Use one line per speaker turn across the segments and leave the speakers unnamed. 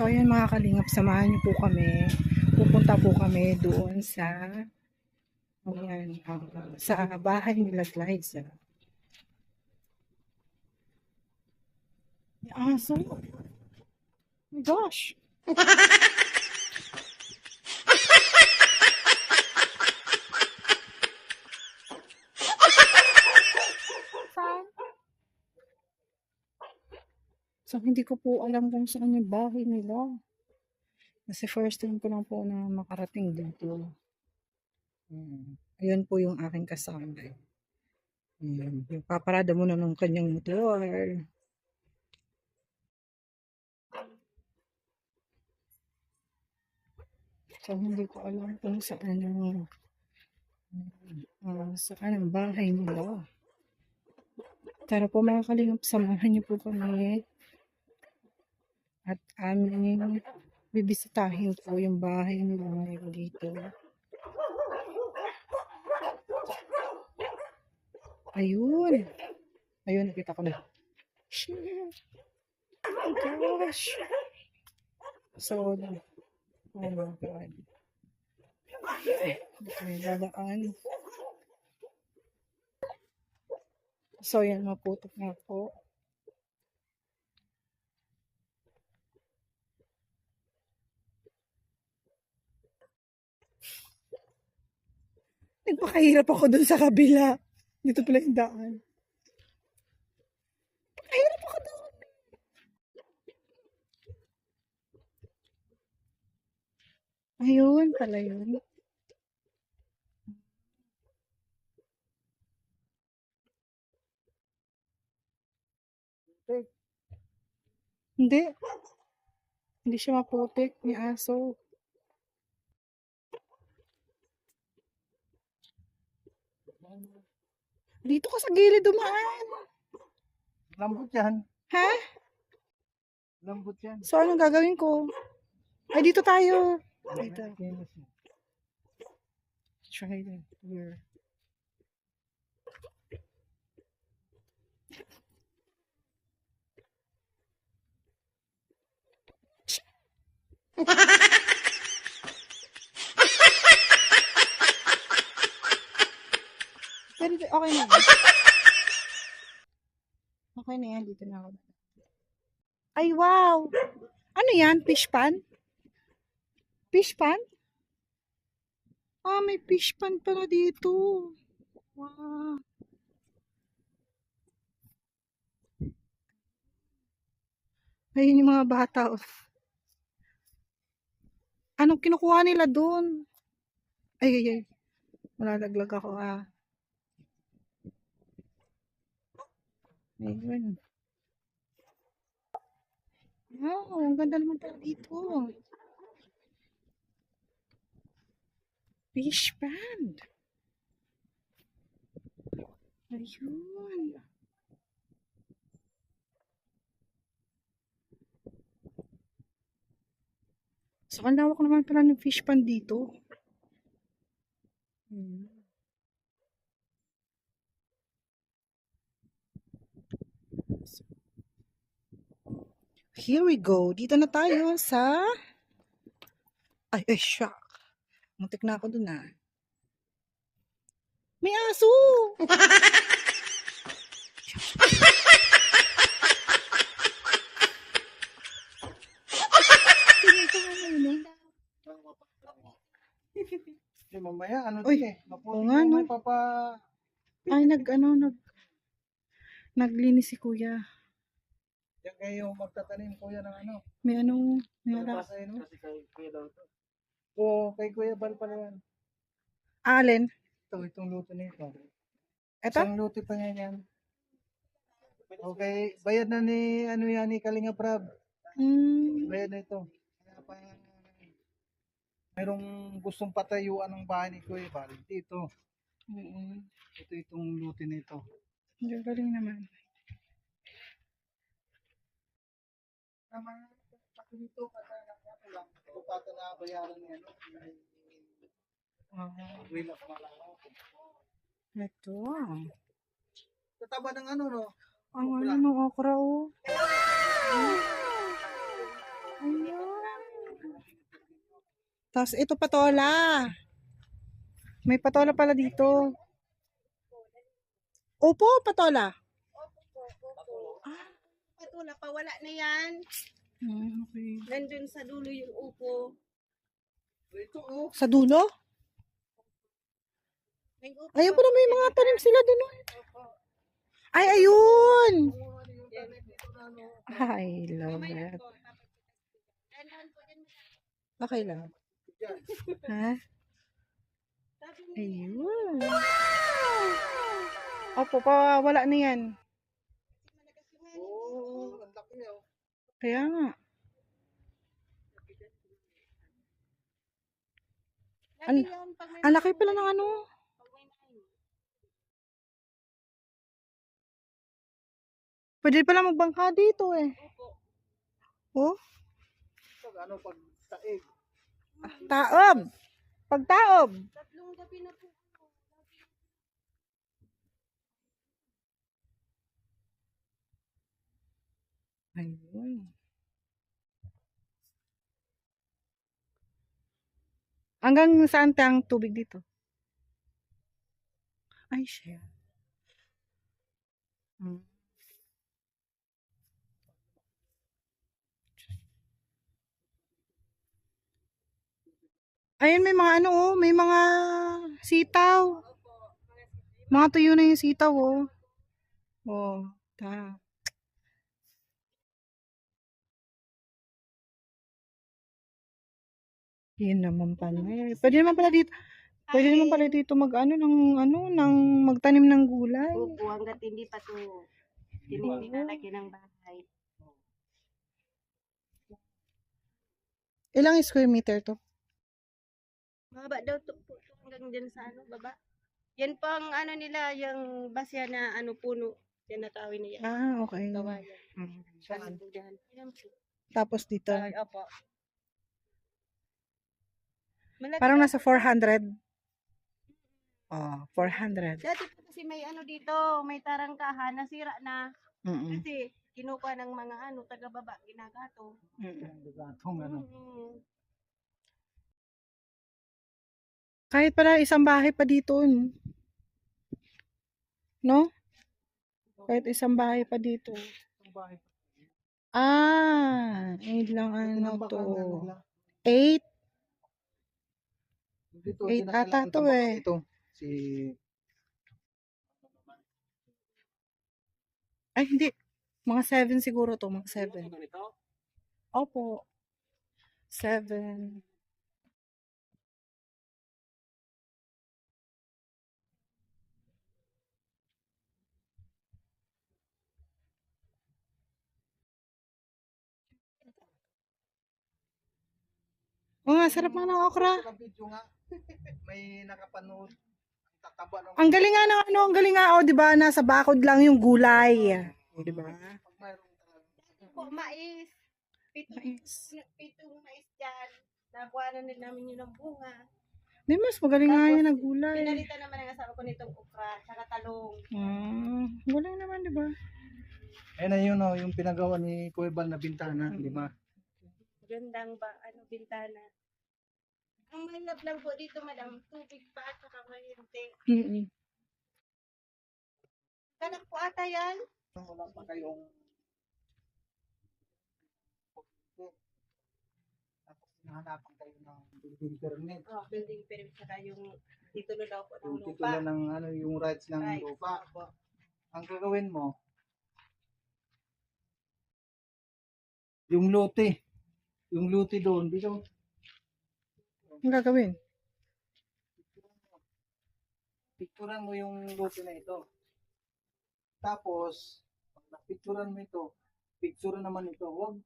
So, ayun mga kalingap, samahan niyo po kami. Pupunta po kami doon sa ayan, ah, sa bahay nila Glyza. May aso. Oh my gosh. Saan? So, hindi ko po alam kung saan yung bahay nila. Kasi first time ko lang po na makarating dito. Hmm. Ayun po yung aking kasama. Hmm. Yung paparada muna ng kanyang motor. So, hindi ko alam kung saan yung uh, saan ang bahay nila. Tara po mga kalingap, samahan niyo po kami. At aming bibisitahin po yung bahay nila ngayon dito. Ayun. Ayun, nakita ko na. Shit. Oh gosh. So, oh my God. May dadaan. So, yan, maputok na po. Nagpakahirap ako dun sa kabila. Dito pala yung daan. Nagpakahirap ako dun. Ayun pala yun. Hindi. Hindi siya maputik. May aso. Dito ka sa gilid dumaan.
Lambot yan.
Ha?
Lambot yan.
So, anong gagawin ko? Ay, dito tayo. Dito. Try that here. Pero okay na. Okay na yan. Dito na ako. Ay, wow! Ano yan? Fish pan? Fish pan? Ah, may fish pan pala dito. Wow. Ayun yung mga bata. oh. Anong kinukuha nila doon? Ay, ay, ay. Malalaglag ako ah. Ayun. Wow, ang ganda naman pala dito. Fish pond. Ayun. So, ang lawak naman pala ng fish pond dito. Hmm. Here we go. Dito na tayo sa... Ay, ay, shock. Muntik na ako dun ah. May aso! Tingnan ko nga muna.
Di mamaya, ano
Uy,
din eh.
Oo nga, no?
papa...
Ay, nag, ano, nag... Naglinis si kuya.
Yan kayo magtatanim kuya ng ano.
May ano, may ala.
Kasi no? Kasi kay kuya daw to. Oo, kay kuya Bal pala yan.
Alin?
Ito, itong luto nito.
Eto?
Isang luto pa niya yan. Okay, bayad na ni, ano yan, ni Kalinga Prab.
Hmm.
Bayad na ito. Kaya pa, mayroong gustong patayuan ng bahay ni Kuya Bal. Ito,
Oo.
ito itong luto nito.
Ang galing naman.
Tama nga. Ako dito, kasi ako lang. Ito na bayaran niya, no? Will of Malao.
Ito.
Tataba ng ano, no?
Ang ano ng okra, oh. Ayan. Tapos ito patola. May patola pala dito. Opo, patola.
Patula, pawala na yan.
Ah, okay.
Nandun sa dulo yung upo.
Ito, oh.
Sa dulo? Ayun pala may mga tanim sila dun. oh. Ay, ayun! I love it. Okay lang. Ha? Ayun. Opo, pa wala na yan.
Oh, ang laki oh.
Kaya nga. Ang- Ang laki pala ng ano. Pwede pala magbangka dito eh. Oh,
Pag ano, pag taig.
taob. Pagtaob.
Tatlong gabi na po.
Ayun. Hanggang saan ang tubig dito? Ay, siya. Hmm. Ayun, may mga ano, oh, may mga sitaw. Mga tuyo na yung sitaw, oh. Oh, ta. Yun naman pala. eh. Pwede naman pala dito. Pwede naman pala dito mag ano ng ano ng magtanim ng gulay.
Upo hanggat hindi pa to tinilalagyan ng bahay.
Ilang square meter to?
Mahaba daw to po hanggang dyan sa ano, baba. Yan po ang ano nila, yung basya na ano puno. Tinatawin na yan.
Ah, okay. Mm.
Dyan? Yan po.
Tapos dito.
Ay, opo. Malaki
Parang
na-
nasa 400. Oh, 400.
Dati po kasi may ano dito, may tarangkahan, nasira na.
Mm.
Kasi kinukuha ng mga ano, taga-baba, ginagato.
Gatong ano.
Mm.
Kahit pala isang bahay pa dito. No? Kahit isang bahay pa dito.
Ang bahay.
Ah, ilang ano
Tinambakan na
to? Eight?
Dito,
Eight ata to eh.
Ito, si
Ay, hindi. Mga seven siguro to. Mga seven. Opo. Seven. Oo nga, sarap nga ng okra.
Sa video nga, may nakapanood. Ang tataba ng
Ang galing nga ng ano, ang galing nga, oh, di ba, nasa bakod lang yung gulay. Di ba?
pag mayroong.
Po, mais. Pitong,
Mais.
pitong mais dyan. Nakuha na din namin yun ng bunga.
Di mas magaling nga yan ang gulay.
Pinalitan naman ang asawa ko nitong okra, tsaka talong.
Ah, galing naman, di ba?
Ayun na yun, oh, yung pinagawa ni Kuya Bal na bintana, di ba?
Gandang ba, ano, bintana. Ang mahirap lang po dito, madam, tubig pa at saka mahinti.
Mm-mm.
Kanak po ata yan.
Wala pa kayong tapos hinahanapan kayo ng building permit.
Oh, building permit, saka yung titulo daw po ng
Yung
lupa.
titulo ng ano, yung rights ng
Right.
lupa. Ang gagawin mo, yung lote. Yung lote doon, dito.
Ang gagawin?
Picturean mo yung lote na ito. Tapos, pag napicturean mo ito, picturean naman ito. Huwag,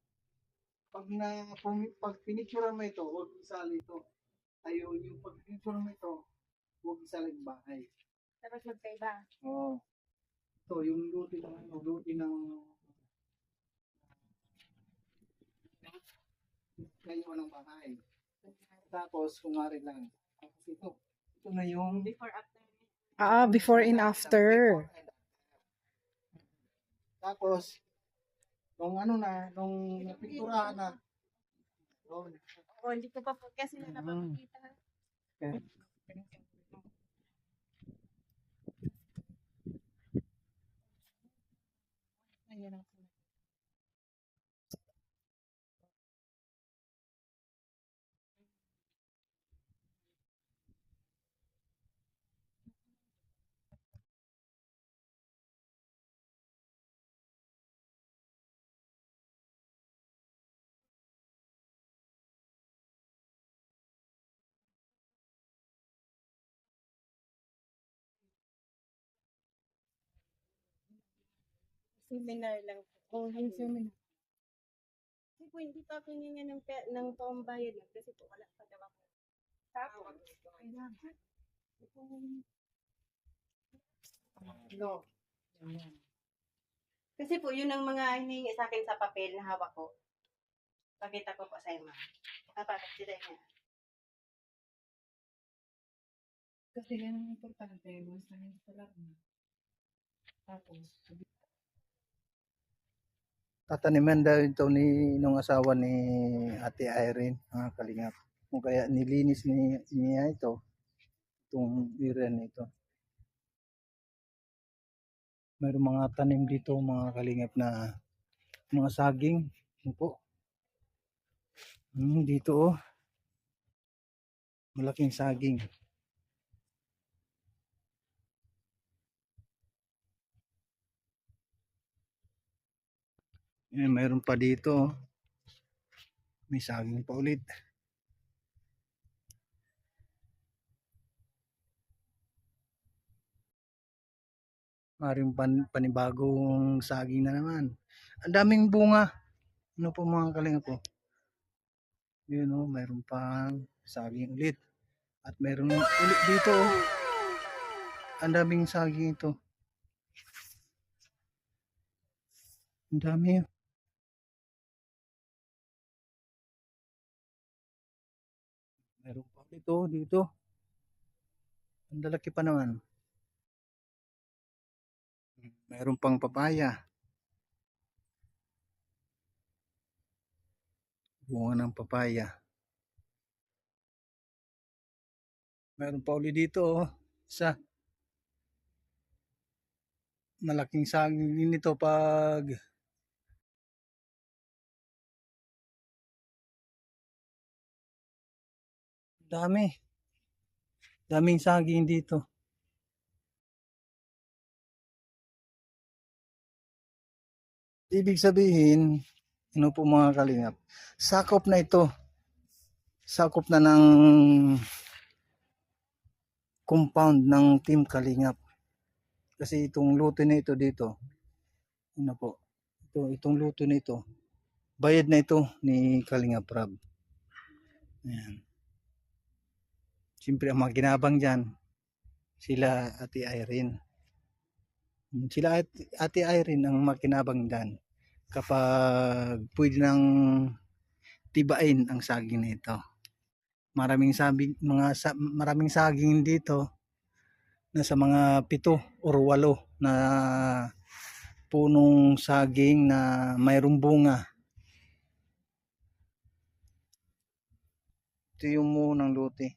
pag na, pag pinicturean mo ito, huwag isali ito. Tayo, yung pag pinicturean mo ito, huwag isali yung bahay.
Tapos magkaiba.
Oo. Ito, yung lote ng, ano, lote ng kayo ng bahay. Tapos, kunwari lang. Ito, ito na yung
Before, after.
Ah, before and after.
Tapos, nung ano na, nung napikturahan na, yun,
po, hindi ko pa po kasi na
Mm.
napapakita.
Okay.
Ayan ang
Seminar lang po.
Oh, yung seminar.
Kasi po, hindi pa ako hingi ng, pe- ng pambayad lang kasi po wala pa daw ako. Tapos,
Kailangan. No.
Kasi po, yun ang mga hinihingi sa akin sa papel na hawak ko. Pakita ko po sa ma'am. Dapat sila niya.
Kasi yan ang importante. Once na hindi talaga. Tapos, sabi-
Tataniman daw ito ni nung asawa ni Ate Irene, mga kalingap. Kung kaya nilinis ni niya ito, itong area nito. Mayroong mga tanim dito, mga kalingap na mga saging. Ano po? Hmm, dito oh. Malaking saging. Eh, mayroon pa dito. oh. May saging pa ulit. Maring pan, panibagong saging na naman. Ang daming bunga. Ano po mga kalinga po? Yun o, mayroon pang saging ulit. At mayroon ulit dito oh. Ang daming saging ito. Ang dami. oh. Meron pa dito, dito. Ang lalaki pa naman. Meron pang papaya. Bunga ng papaya. Meron pa uli dito, oh. Isa. Malaking saging din ito pag dami. Daming saging dito. Ibig sabihin, ano po mga kalingap, sakop na ito. Sakop na ng compound ng Team Kalingap. Kasi itong luto na ito dito, ano po, ito, itong luto na ito, bayad na ito ni Kalingap Rab. Ayan. Siyempre ang mga ginabang dyan, sila Ate Irene. Sila Ate, Ate Irene ang makinabang dyan kapag pwede nang tibain ang saging na ito. Maraming sabing mga sa, maraming saging dito nasa mga pito or walo na punong saging na mayroong bunga. Ito yung munang luti.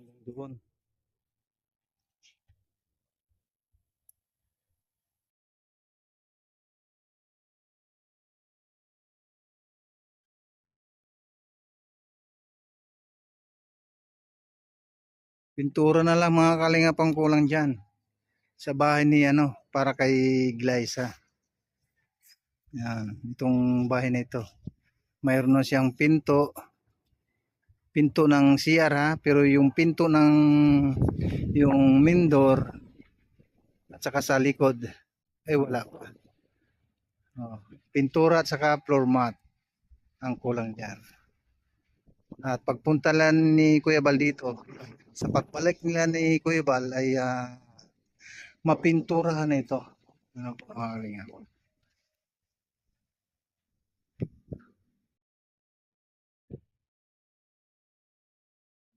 Hanggang doon. Pintura na lang mga kalinga pang kulang dyan. Sa bahay ni ano, para kay Glyza. Yan, itong bahay na ito. Mayroon na siyang pinto. Pinto ng CR ha, pero yung pinto ng yung main door at saka sa likod ay wala pa. Oh, pintura at saka floor mat ang kulang diyan. At pagpunta lang ni Kuya Bal dito, sa pagbalik nila ni Kuya Bal ay ah, mapinturahan ito. Ano po, mga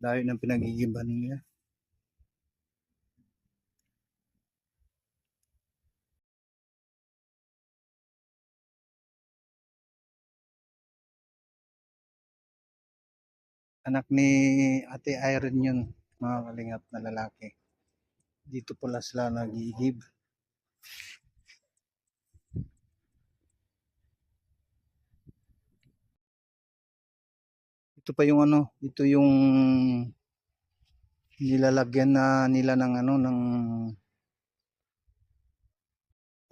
Layo ng pinagigiba niya. anak ni Ate Irene yun, mga kalingap na lalaki. Dito pala sila nag-iigib. Ito pa yung ano, ito yung nilalagyan na nila ng ano ng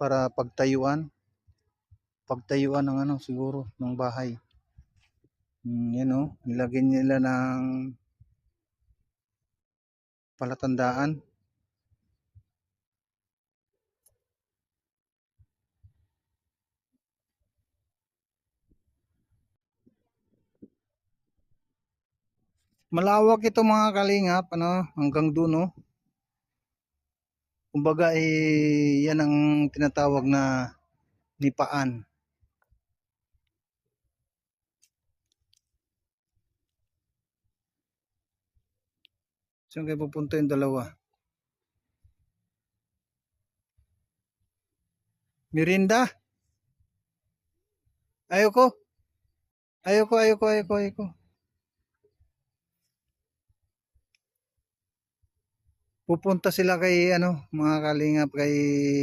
para pagtayuan. Pagtayuan ng ano siguro ng bahay. Mm, yan o nilagyan nila ng palatandaan malawak ito mga kalingap ano hanggang doon no kumbaga eh yan ang tinatawag na nipaan Saan kayo pupunta yung dalawa? Mirinda? Ayoko. Ayoko, ayoko, ayoko, ayoko. Pupunta sila kay ano, mga kalingap kay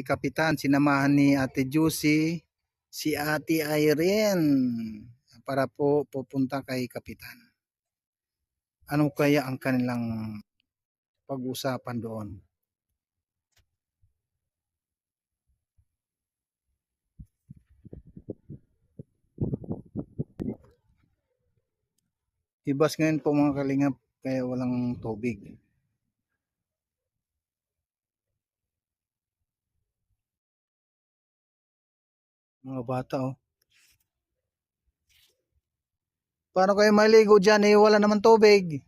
Kapitan, sinamahan ni Ate Juicy, si Ate Irene para po pupunta kay Kapitan. Ano kaya ang kanilang pag-usapan doon? Ibas ngayon po mga kalingap kaya walang tubig. Mga bata oh. Paano kayo maligo dyan eh wala naman tubig?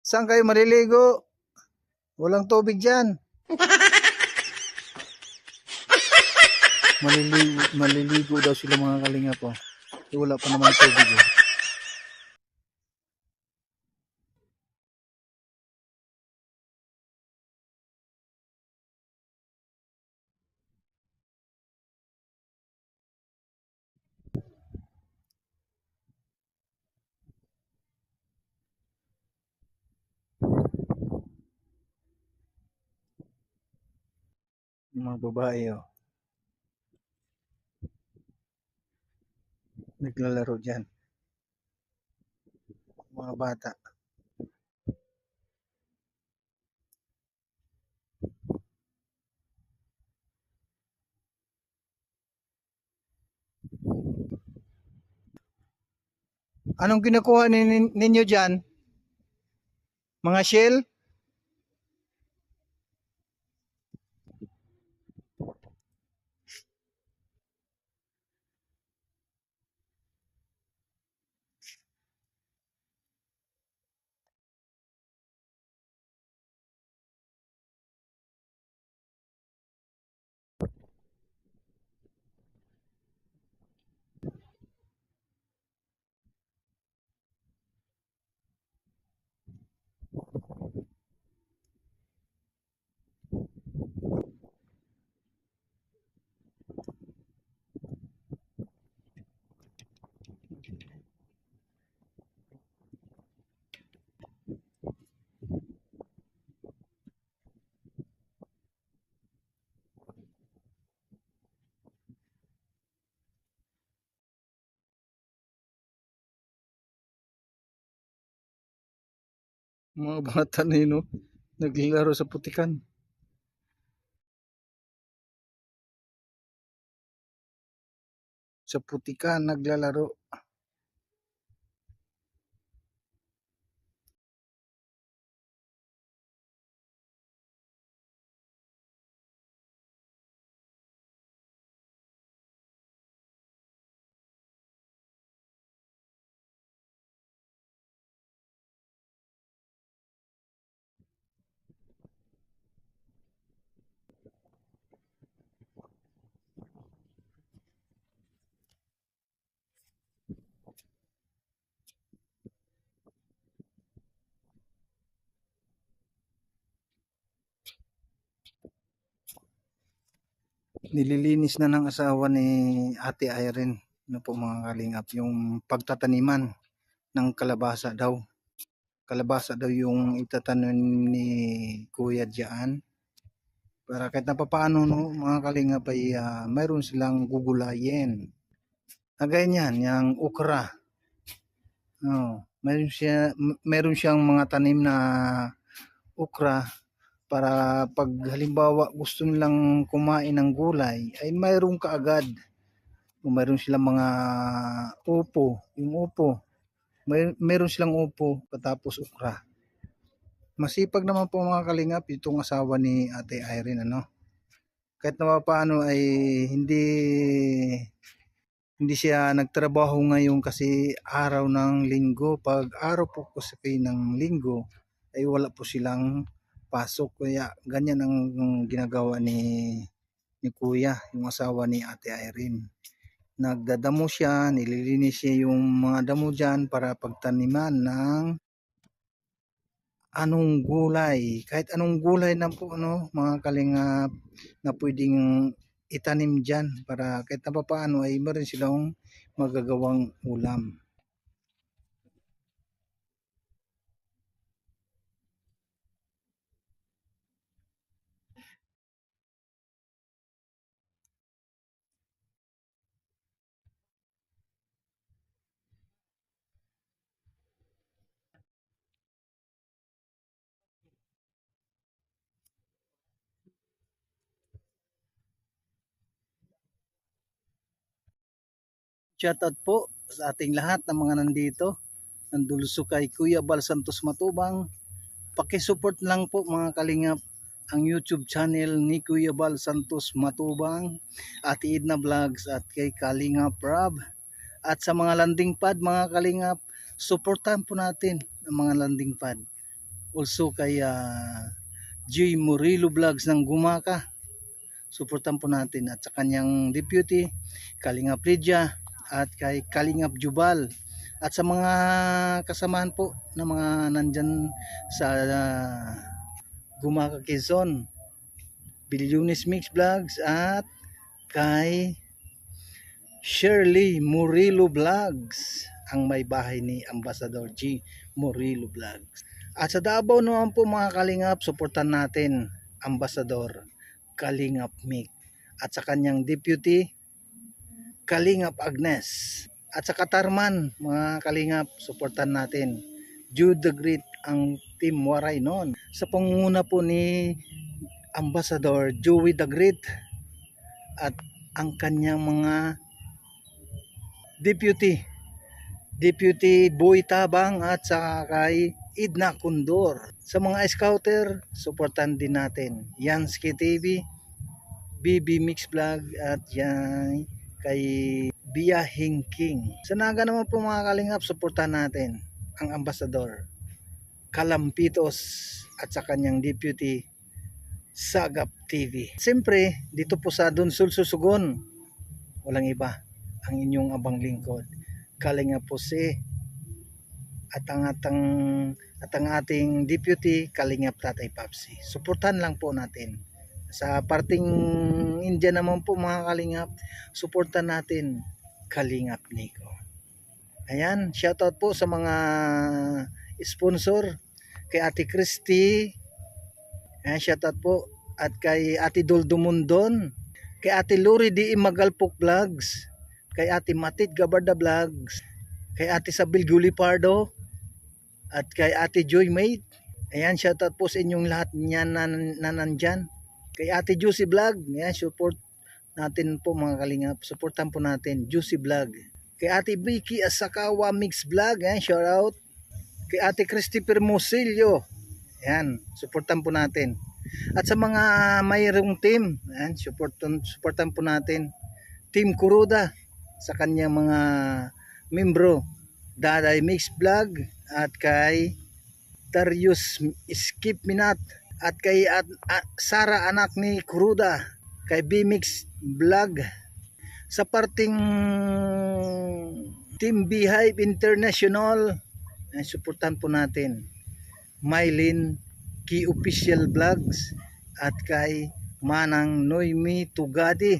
Saan kayo maliligo? Walang tubig dyan. maliligo, maliligo daw sila mga kalinga po. Eh, wala pa naman tubig eh. Yung Mga babae oh. Naglalaro dyan. Mga bata. Anong kinukuha nin- ninyo dyan? Mga shell? Mga bata na yun oh. Naglalaro sa putikan. Sa putikan naglalaro. Nililinis na ng asawa ni Ate Irene. Ano po mga kalingap? Yung pagtataniman ng kalabasa daw. Kalabasa daw yung itatanim ni Kuya diyan para kahit na papaano no mga kalingap ay ah, mayroon silang gugulayin. Kagaya niyan yung okra. Oh, mayroon siya mayroon siyang mga tanim na okra para pag halimbawa gusto nilang kumain ng gulay ay mayroon kaagad kung mayroon silang mga upo yung upo may meron silang upo patapos okra. Masipag naman po mga kalingap itong asawa ni Ate Irene ano? Kahit na paano ay hindi hindi siya nagtrabaho ngayon kasi araw ng linggo. Pag araw po kasi ng linggo ay wala po silang pasok kaya ganyan ang ginagawa ni ni kuya yung asawa ni ate Irene. Nagdadamo siya nililinis niya yung mga damo dyan para pagtaniman ng anong gulay. Kahit anong gulay na po no mga kalingap na pwedeng itanim dyan para kahit na paano ay meron silang magagawang ulam Shoutout po sa ating lahat ng mga nandito. Nandulso kay Kuya Bal Santos Matubang. Pakisupport lang po mga kalingap ang YouTube channel ni Kuya Bal Santos Matubang, Ate Edna Vlogs at kay Kalingap Rob. At sa mga landing pad mga kalingap, supportan po natin ang mga landing pad. Also kay ah, J. Murillo Vlogs ng Gumaka. Supportan po natin at sa kanyang deputy, Kalingap Lydia, at kay Kalingap Jubal at sa mga kasamahan po na mga nandyan sa uh, Gumaka Quezon Bilyones Mix Vlogs at kay Shirley Murillo Vlogs ang may bahay ni Ambassador G. Murillo Vlogs at sa Davao naman po mga Kalingap suportan natin Ambassador Kalingap Mick at sa kanyang deputy Kalingap Agnes. At sa Katarman, mga Kalingap, suportan natin. Jude the Great ang Team Waray noon. Sa pangunguna po ni Ambassador Joey the Great at ang kanyang mga deputy. Deputy Boy Tabang at sa kay Idna Kundor. Sa mga scouter, suportan din natin. Yansky TV, BB Mix Vlog at yan kay Biyahing King. Sa naga naman po mga kalingap, suportahan natin ang ambasador Kalampitos at sa kanyang deputy Sagap TV. Siyempre, dito po sa Dunsol Susugon, walang iba ang inyong abang lingkod. Kalingap po si at ang atang at ang ating deputy Kalingap Tatay Papsi. Suportahan lang po natin. Sa parting India naman po mga Kalingap, suportahan natin Kalingap Nico. Ayan, shoutout po sa mga sponsor kay Ate Christy. Ayan, shoutout po at kay Ate Doldo Mundon, kay Ate Lori D. Magalpok Vlogs, kay Ate Matit Gabarda Vlogs, kay Ate Sabil Gulipardo, at kay Ate Joy Mate. Ayan, shoutout po sa inyong lahat niyan na, na nandyan. Kay Ate Juicy Vlog, ayan, support natin po mga kalingap. Supportan po natin, Juicy Vlog. Kay Ate Vicky Asakawa Mix Vlog, ayan, shout out. Kay Ate Christopher Mosilio, ayan, supportan po natin. At sa mga mayroong team, ayan, supportan, supportan po natin. Team Kuruda, sa kanyang mga membro, Daday Mix Vlog, at kay Darius Skip Minat, at kay at, at Sara anak ni Kuruda, kay B-Mix Vlog, sa parting Team Beehive International, ay suportahan po natin. Mylin Key Official Vlogs at kay Manang Noemi Tugadi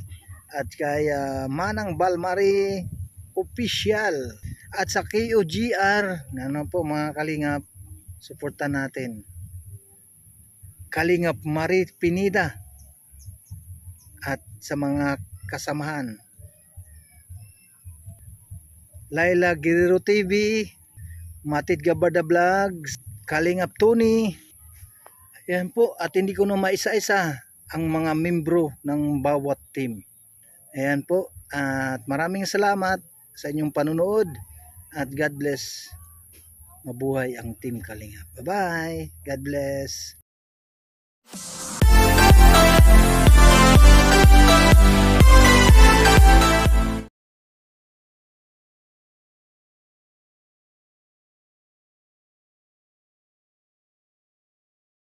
at kay ah, Manang Balmari Official at sa KOGR na ano po mga kalingap suportan natin Kalingap Marie Pinida at sa mga kasamahan. Laila Guerrero TV Matid Gabada Vlogs Kalingap Tony. Ayan po at hindi ko na maisa-isa ang mga membro ng bawat team. Ayan po at maraming salamat sa inyong panunood at God bless. Mabuhay ang team Kalingap. Bye bye God bless Thank you.